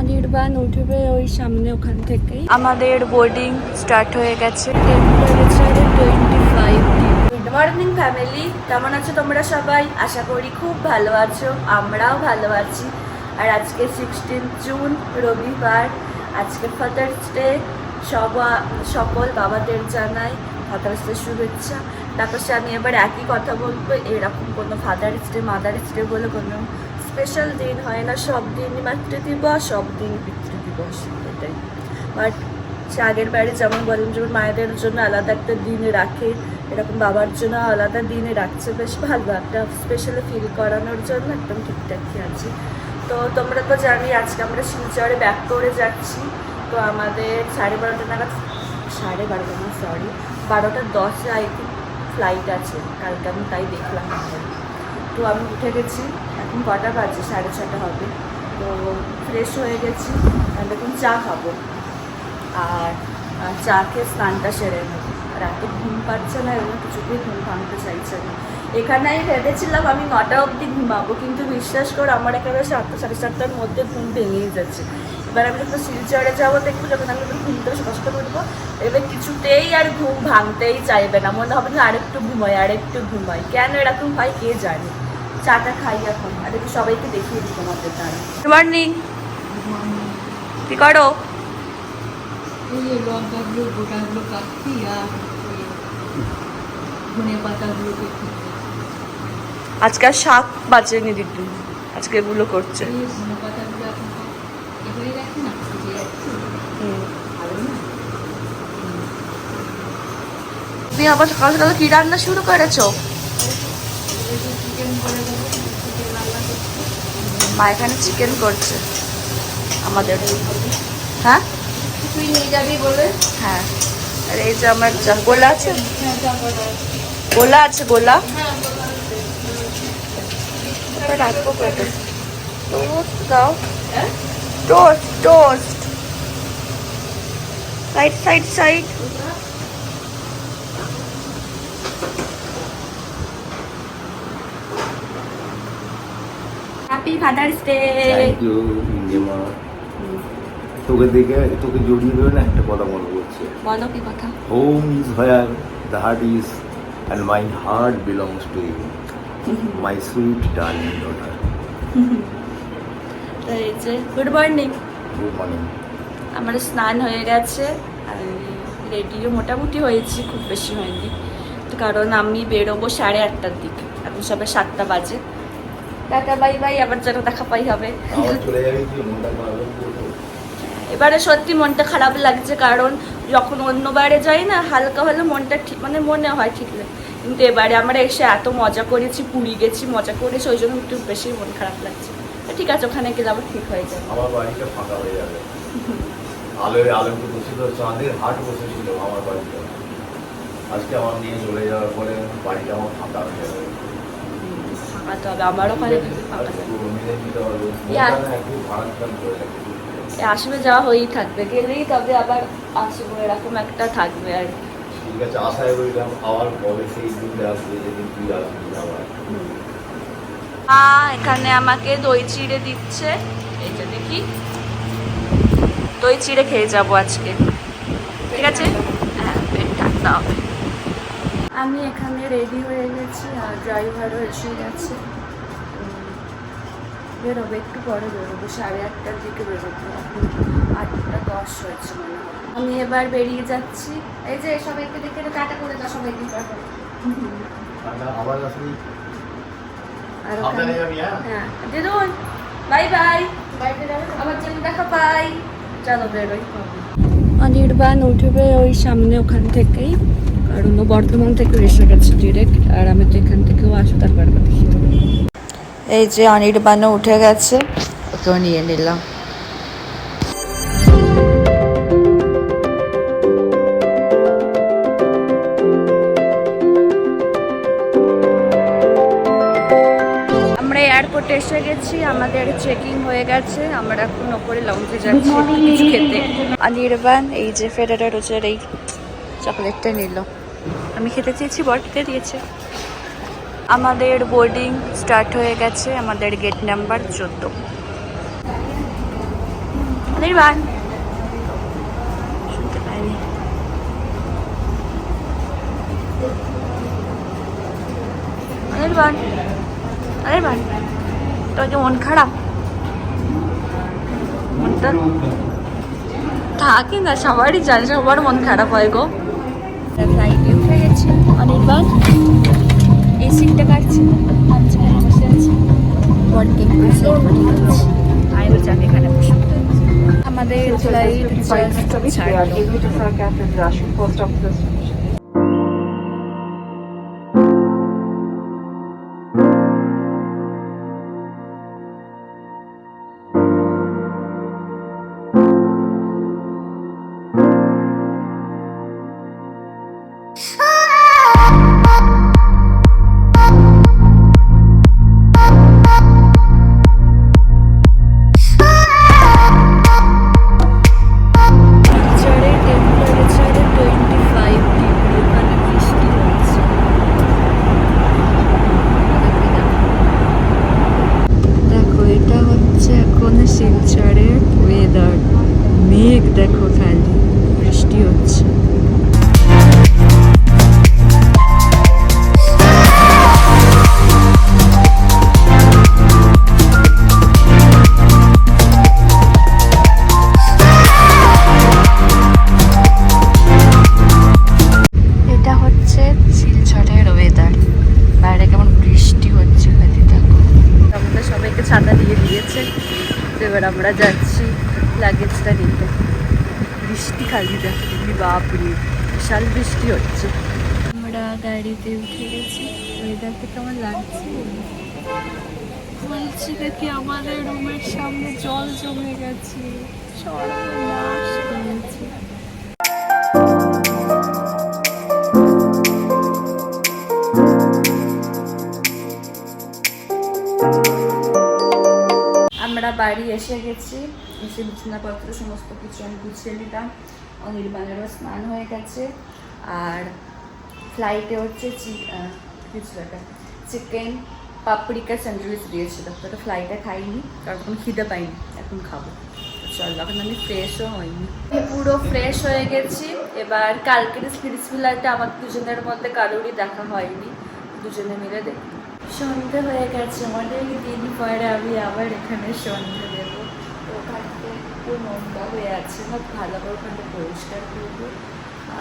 অনির্বাণ উঠবে ওই সামনে ওখান থেকেই। আমাদের বোর্ডিং স্টার্ট হয়ে গেছে। টেম্পারেচারে twenty five good morning family কেমন আছো তোমরা সবাই? আশা করি খুব ভালো আছো আমরাও ভালো আছি। আর আজকে সিক্সটিন জুন রবিবার। আজকে ফাদার্স ডে সবা সকল বাবাদের জানাই ফাদার্স ডে শুভেচ্ছা। তারপর সে আমি এবার একই কথা বলব এরকম কোনো ফাদার্স ডে মাদার্স ডে বলে কোনো স্পেশাল দিন হয় না, সব দিনই মাতৃ দিবস, সব দিন পিতৃ দিবস, এটাই। বাট সে আগের বাড়ি যেমন বলেন যেমন মায়েদের জন্য আলাদা একটা দিন রাখে, এরকম বাবার জন্য আলাদা দিনে রাখছে, বেশ ভালো একটা স্পেশালি ফিল করানোর জন্য একদম ঠিকঠাকই আছে। তো তোমরা তো জানি আজকে আমরা শিলচরে ব্যাক করে যাচ্ছি, তো আমাদের সাড়ে বারোটা নাগাদ, সাড়ে বারোটা না সরি বারোটা দশে আই ফ্লাইট আছে, কালকে আমি তাই দেখলাম। তো আমি উঠে গেছি এখন কটা বাজে? সাড়ে ছটা হবে। তো ফ্রেশ হয়ে গেছি এখন চা খাব। আর চা খেয়ে স্নানটা সেরে নেব। আর এত ঘুম পাচ্ছে না এবং কিছুতেই ঘুম ভাঙতে চাইছে না। এখানে আমি ভেবেছিলাম আমি নটা অবধি ঘুমাবো, কিন্তু বিশ্বাস করো আমার এখানে সাতটা, সাড়ে সাতটার মধ্যে ঘুম ভেঙেই যাচ্ছে। এবার আমি যখন শিলচরে যাব, দেখব যখন আমি যখন ঘুম থেকে কষ্ট করব এবার কিছুতেই আর ঘুম ভাঙতেই চাইবে না। মনে হবে না আরেকটু ঘুমাই আরেকটু ঘুমাই। কেন এরকম হয় কে জানে? চাটা খাই এখন। আর একটু সবাইকে দেখিয়ে দিই তোমাদের তারা গুড মর্নিং কি করো? এই যে লঙ্কাগুলো গোটাগুলো কাটছি আর ওই ধনে পাতাগুলোকে আজকে আর শাক বাঁচেনি দিদি। আজকে এগুলো করছে। তুমি আবার সকাল সকাল কি রান্না শুরু করেছ চিকেন করে দেবো চিকেন রান্না করছি মা এখানে চিকেন করছে। আমাদের। হ্যাঁ? তুই নিয়ে যাবি বলে? হ্যাঁ। আর এই যে আমার যা গোলা আছে? হ্যাঁ। গোলা আছে। গোলা হ্যাঁ রাখব কত টোস্ট দাও। হ্যাঁ? Toast toast side side side happy father's day thank you ইন্ডিমা তোকে দেখে তোকে জড়িয়ে ধরে না একটা কথা মনে পড়ছে বলো কি কথা? Home is where the heart is and my heart belongs to you my sweet darling daughter তো এই যে গুড মর্নিং গুড মর্নিং আমার স্নান হয়ে গেছে আর রেডিও মোটামুটি হয়েছি খুব বেশি হয়নি। তো কারণ আমি বেরোবো সাড়ে আটটার দিকে এখন সবে সাতটা বাজে। টাটা বাই বাই আবার যেন দেখা পাই হবে। এবারে সত্যি মনটা খারাপ লাগছে কারণ যখন অন্যবারে যাই না হালকা হলে মনটা ঠিক মানে মনে হয় ঠিক কিন্তু এবারে আমরা এসে এত মজা করেছি পুরী গেছি মজা করেছি ওই জন্য একটু বেশি মন খারাপ লাগছে। ঠিক আছে ওখানে গেলে আবার ঠিক হয়ে যাবে। আমার বাড়িটা ফাঁকা হয়ে যাবে। আলোয় বসেছিল চাঁদের হাট বসেছিল আমার বাড়িতে। আজকে আমার নিয়ে চলে যাওয়ার পরে বাড়িটা আমার ফাঁকা হয়ে যাবে। ফাঁকা তো হবে। আমার ওখানে কিন্তু ফাঁকা যাবে একটু মিলে নিতে হবে Yeah. মনটা না একটু ভাড়া করে রাখে এ আসবে যাওয়া হয়েই থাকবে। গেলেই তবে আবার আসব এরকম একটা থাকবে আর। ঠিক আছে আশায় রইলাম আবার কবে সেই দিনটা আসবে যেদিন তুই আসবি আবার। মা এখানে আমাকে দই চিড়ে দিচ্ছে। এই যে দেখি। দই চিড়ে খেয়ে যাব আজকে। ঠিক আছে? হ্যাঁ পেট ঠান্ডা হবে। আমি এখানে রেডি হয়ে গেছি আর ড্রাইভারও এসে গেছে। বেরোবো একটু পরে বেরোবো সাড়ে আটটার দিকে বেরোবো। এখন আটটা দশ হয়েছে মনে হয়। আমি এবার বেরিয়ে যাচ্ছি। এই যে সবাইকে দেখে টাটা করে দাও সবাইকে। ওখানে হ্যাঁ। হ্যাঁ দিদুন বাই বাই। আমার জন্য দেখা পাই চলো বেরোই। অনির্বাণ উঠবে ওই সামনে ওখান থেকেই। কারণ ও বর্ধমান থেকে এসে গেছে ডিরেক্ট আর আমি তো এখান থেকেও আসব তারপর আবার দেখি। এই যে অনির্বাণও উঠে গেছে। ওকেও নিয়ে নিলাম। আমরা এয়ারপোর্টে এসে গেছি আমাদের চেকিং হয়ে গেছে আমরা এখন ওপরে লঞ্চে যাচ্ছি কিছু খেতে। অনির্বাণ এই যে ফেডারের রোজের এই চকলেটটা নিল। আমি খেতে চেয়েছি, বর খেতে দিয়েছে। আমাদের বোর্ডিং স্টার্ট হয়ে গেছে, আমাদের গেট নাম্বার চোদ্দ। নির্বাণ। শুনতে পাইনি। মন খারাপ? থাকে না, সবারই জানে, সবার মন খারাপ হয় গো। অনির্বাণ এই সিটটা কাটছে। আমি যেখানে বসে আছি। আমি বলছি আমি এখানে বসে। আমাদের ফ্লাইট জাস্ট ছাড়লো এবার আমরা যাচ্ছি লাগেজটা নিতে। বৃষ্টি খালি দেখি বাপ বাপরে, বিশাল বৃষ্টি হচ্ছে। আমরা গাড়িতে উঠে গেছি ওয়েদারটা কেমন লাগছে? বলছি দেখি আমাদের রুমের সামনে জল জমে গেছে। সরকার আমরা বাড়ি এসে গেছি। এসে বিছানাপত্র, সমস্ত কিছু আমি গুছিয়ে নিলাম। অনির্বাণেরও স্নান হয়ে গেছে। আর ফ্লাইটে হচ্ছে কিছু একটা চিকেন পাপড়িকা স্যান্ডউইচ দিয়েছিল। তো ফ্লাইটে খাইনি, কারণ এখন খিদে পাইনি। এখন খাব। চল, এখন আমি ফ্রেশও হইনি। পুরো ফ্রেশ হয়ে গেছি। এবার কালকের স্পিরিটস বিলারটা আমার দুজনের মধ্যে কারোরই দেখা হয়নি। দুজনে মিলে দেখি সন্ধে হয়ে গেছে, অনেক দিন পরে আমি আবার এখানে সন্ধে দেবো। তো ওখানটা একটু নোংরা হয়ে আছে না ভালো করে ওখানটা পরিষ্কার করব।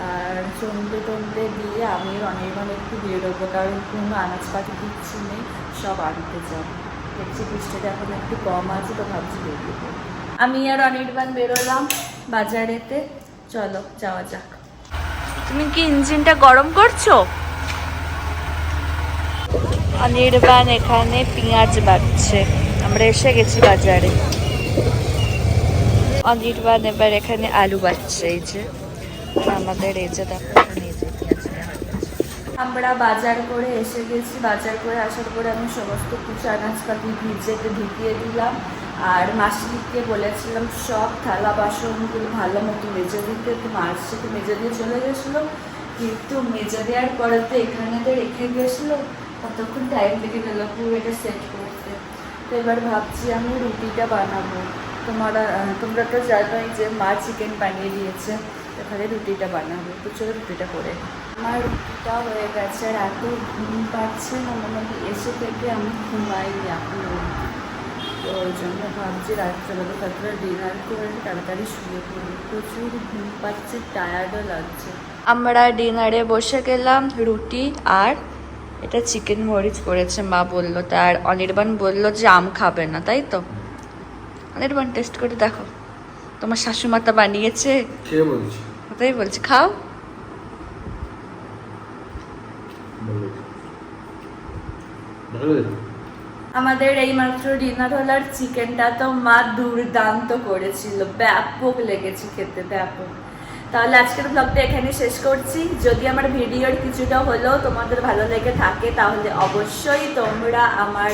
আর সন্ধে টন্ধে দিয়ে আমি অনির্বাণ একটু বেরোবো, কারণ কোনো আনাজপাতি দিচ্ছি নেই, সব আনতে যাব। দেখছি বৃষ্টিটা এখন একটু কম আছে, তো ভাবছি বেরোবো আমি আর অনির্বাণ বেরোলাম বাজারেতে। চলো, যাওয়া যাক। তুমি কি ইঞ্জিনটা গরম করছ? অনির্বাণ এখানে পেঁয়াজ বাড়ছে। আমরা এসে গেছি বাজারে। অনির্বাণ এবার এখানে আলু বাড়ছে, এই যে। আমাদের এই যে দেখো। আমরা বাজার করে এসে গেছি। বাজার করে আসার পরে আমি সমস্ত কিছু আনাজপাতি ভিজেতে ঢুকিয়ে দিলাম। আর মাসিকে বলেছিলাম, সব থালা বাসনগুলো ভালো মতো মেজে দিতে। তো মাছ সাথে মেজে দিয়ে চলে গেছিল। কিন্তু মেজে দেওয়ার পরে তো এখানে তো রেখে গেছিল। কতক্ষণ টাইম লেগে গেলো পুরো এটা সেট করতে। তো এবার ভাবছি আমি রুটিটা বানাবো। তোমার তোমরা তো জানোই যে মা চিকেন বানিয়ে দিয়েছে, এখানে রুটিটা বানাবো। তো চলো রুটিটা করে আমার রুটিটা হয়ে গেছে আর এত ঘুম পাচ্ছে না, মনে এসে থেকে আমি ঘুমাইনি এখনও। তো ওই জন্য ভাবছি রাত্রেবেলা তারপরে ডিনার করে তাড়াতাড়ি শুয়ে পড়ি। প্রচুর ঘুম পাচ্ছে টায়ার্ডও লাগছে। আমরা ডিনারে বসে গেলাম, রুটি আর এটা চিকেন মরিচ করেছে মা বলল তার অনির্বাণ বলল যে আম খাবে না তাই তো? অনির্বাণ টেস্ট করে দেখো। তোমার শাশুমাতা বানিয়েছে? কে বলছি? ওটাই বলছি খাও। আমাদের এই মাত্র ডিনার হল আর চিকেনটা তো মা দুর্দান্ত করেছিল ব্যাপক লেগেছে খেতে ব্যাপক। তাহলে আজকের ব্লগটা এখানে শেষ করছি। যদি আমার ভিডিওর কিছুটা হলেও তোমাদের ভালো লেগে থাকে, তাহলে অবশ্যই তোমরা আমার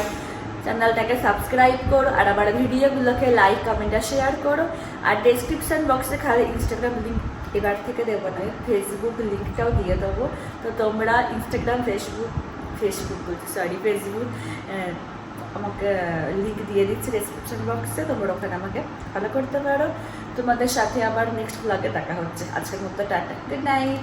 চ্যানেলটাকে সাবস্ক্রাইব করো আর আমার ভিডিওগুলোকে লাইক কমেন্ট আর শেয়ার করো। আর ডেসক্রিপশন বক্সে খালি ইনস্টাগ্রাম লিঙ্ক এবার থেকে দেবো না ফেসবুক লিঙ্কটাও দিয়ে দেবো। তো তোমরা Instagram Facebook Facebook sorry Facebook আমাকে লিঙ্ক দিয়ে দিচ্ছি ডিসক্রিপশন বক্সে তোমরা ওখানে আমাকে ফলো করতে পারো। তোমাদের সাথে আবার নেক্সট ব্লগে দেখা হচ্ছে। আজকের মতো টাটা গুড নাইট